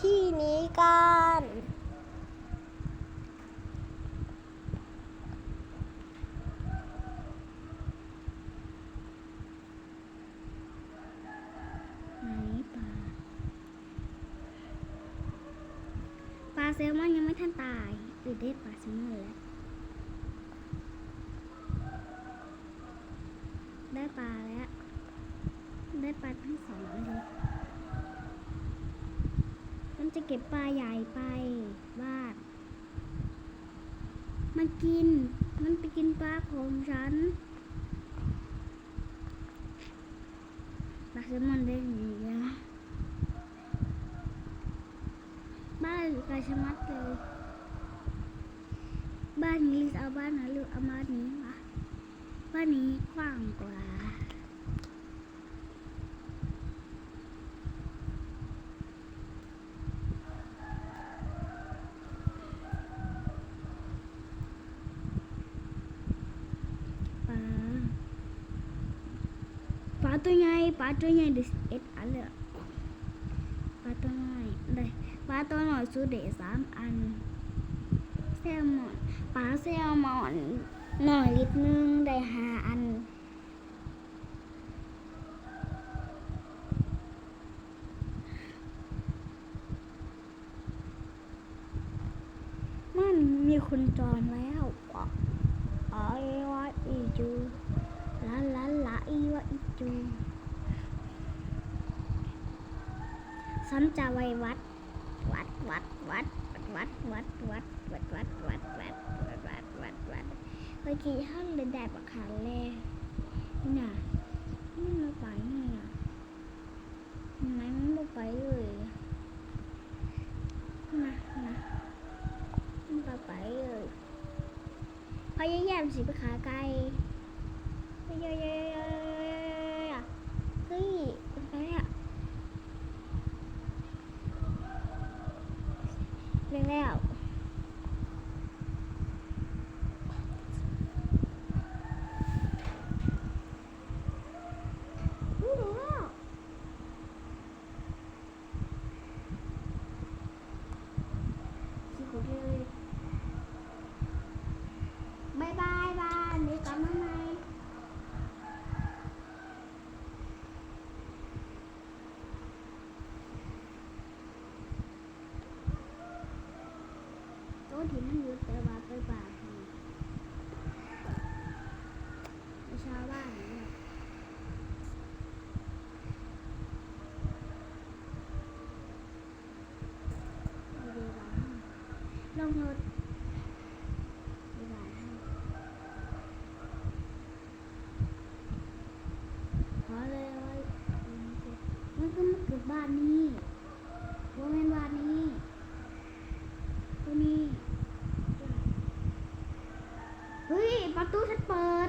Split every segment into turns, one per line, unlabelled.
ที่นี้กัน
ปลาปลาแซลมอนยังไม่ทันตายหรือได้ปลาแซลมอนแล้ว ได้ปลาแล้ว ได้ปลาทั้งสองเลย มันจะเก็บปลาใหญ่ไปบ้าน มันกิน มันไปกินปลาของฉันปลาแซลมอนได้หนีแล้วบ้านกลชมัดเลยบ้านนี้เอาบ้านไหนหรือเอาบ้านนี้วะบ้านนี้กว้างกว่า ปลา ปลา ตัวใหญ่ปลาตัวใหญ่เด็ดเอ็ดอันเลยปลาตัวน้อยได้ปลาตัวน้อยสุดเด็ดสามอันแซลมอนปลาแซลมอนหน่อยลิตรนึงได้ห้าอันมันมีคนจองแล้วอ๋ออ๋อวะอีจูลาลาลาอีวะอีจู ฉันจะไว้วัด วัดวัดวัดวัดวัดวัดวัดวัดวัดวัดวัดวัดวัดวัดเมื่อกี้ท่านเลยแดดประคานเลยนี่น่ะมันมาไปนี่น่ะทำไมมันไม่ไปเลยนะนะมันไปไปเลยพยายามสิไปขาไกลเฮ้ยเฮ้ me out. บ้านเนี่ยไปดีบ้านลงรถไปบ้านขอเลยว่ามันก็มาเกิดบ้านนี้ว่าแม่นบ้านนี้ตัวนี้ เฮ้ย ประตูฉันเปิด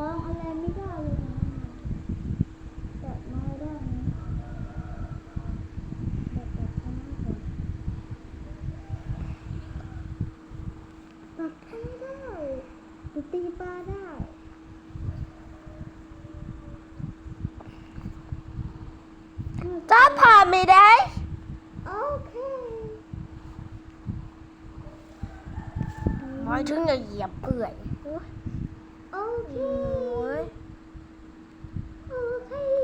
ของอะไรไม่ได้เลยตัดไม้ได้ตัดตัดข้างหน้ตัดข้าได้ตีปลาได้ก็พาไม่ได้
โอเค
หมายถึงจะเหยียบเปื่
อย Okay. Okay.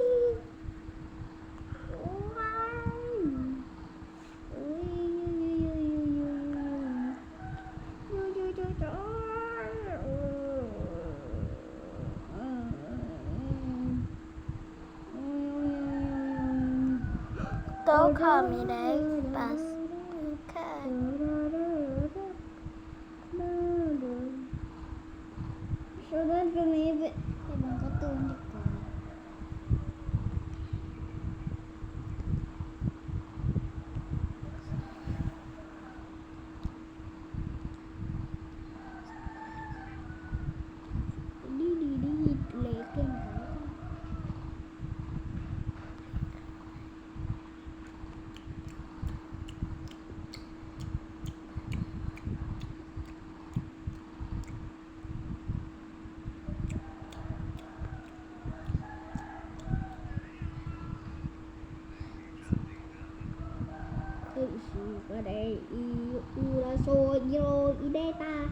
Don't call me Dave, but ở đây. Y uraso iro y beta